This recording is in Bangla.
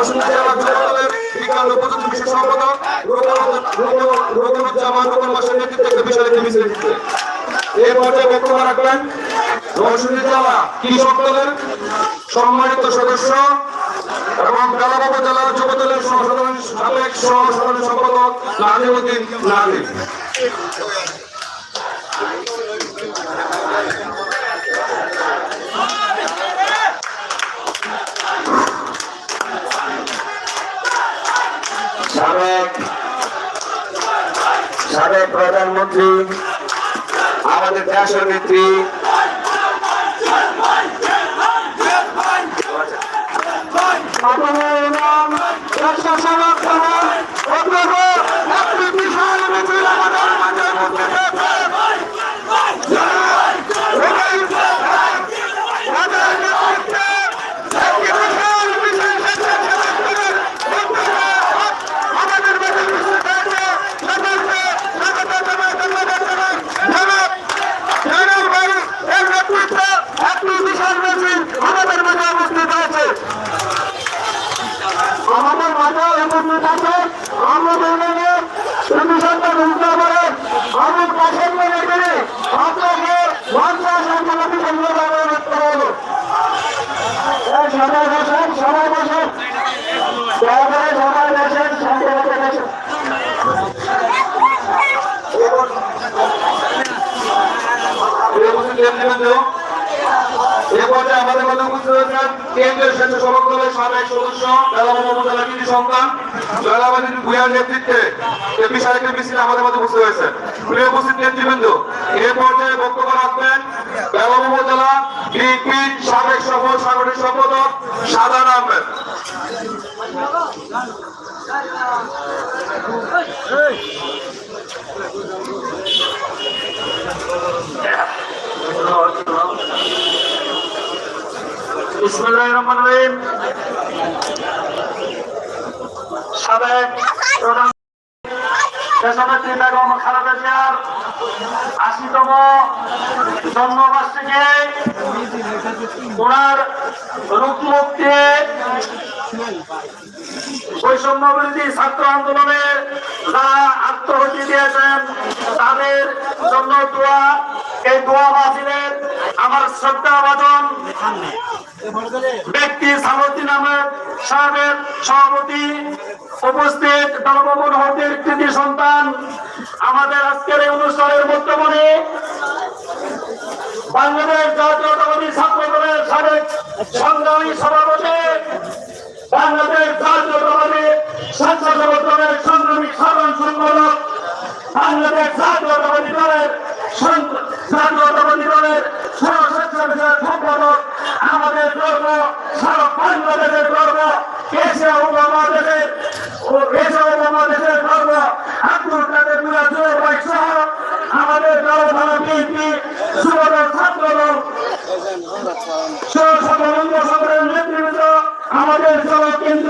বিশাল সম্মানিত সদস্য এবং বেলাবা জেলার যুব দলের সাবেক সহসাধারণ সম্পাদক নাজিমুদ্দিন নাজিম। সাবেক সাবেক প্রধানমন্ত্রী আমাদের দেশের নেত্রী। নাম রাষ্ট্র সেবক সহ অগ্রহ একটি বিশাল মিছিল আমাদের মাঝে উপস্থিত হয়েছে। তাদের নেতৃত্বে একটি বিশাল মিছিল স্বেচ্ছাসেবক দলের উদ্যোগে আমাদের মাঝে উপস্থিত হয়েছে। সকলকে স্বাগত জানাই, ধন্যবাদ জানাই। জনাব জনাব ভাই এর নেতৃত্বে একটি বিশাল মিছিল আমাদের মাঝে উপস্থিত হয়েছে আমাদের মাঝে আমাদের ইউনিয়নের কমিশনটা ঘোষণা করে আমি মনে করে আপনাকে পঞ্চাশ আন্দোলন সংগ্রহ করতে হবে। সবাই বসেন সবাই বসেন। দয়া করে সবাই বসেন মতো বসেন। এ পর্যায়ে আমাদের মধ্যে উপস্থিত হয়েছেন কেন্দ্রীয় স্বেচ্ছাসেবক সাবেক সদস্য বেলাবাদ উপজেলা কৃষি সন্তান বেলাবাদী ভূয়ার নেতৃত্বে বিশাল একটি মিছিল আমাদের মধ্যে উপস্থিত হয়েছে। প্রিয় উপস্থিত নেতৃবৃন্দ, এ পর্যায়ে বক্তব্য রাখবেন বেলাব উপজেলা সাবেক সফল সাংগঠনিক সম্পাদক সাদান আহমেদ। বিসমুল্লাহির আশিতম জন্মবার্ষিকী। ওনার রূপ বৈষম্য ছাত্র আন্দোলনে যারা আত্মহতি দিয়েছেন, তাদের জন্য দোয়া, এই দোয়া বাসিলেন আমার শ্রদ্ধা ভাজন। ব্যক্তি সামর্থী নামে সাহেবের সভাপতি উপস্থিত দলভবন হতের কৃতি সন্তান। আমাদের আজকের এই অনুষ্ঠানের বর্তমানে বাংলাদেশ জাতীয়তাবাদী ছাত্র দলের সাবেক আমাদের ধর্ম সারা বাংলাদেশের ধর্ম এশিয়া উপমহাদেশের ও এশিয়া উপমহাদেশের গর্ব আব্দুল কাদের মিয়া জুয়েল ভাই সহ আমাদের দল ভারত বিএনপি যুবদল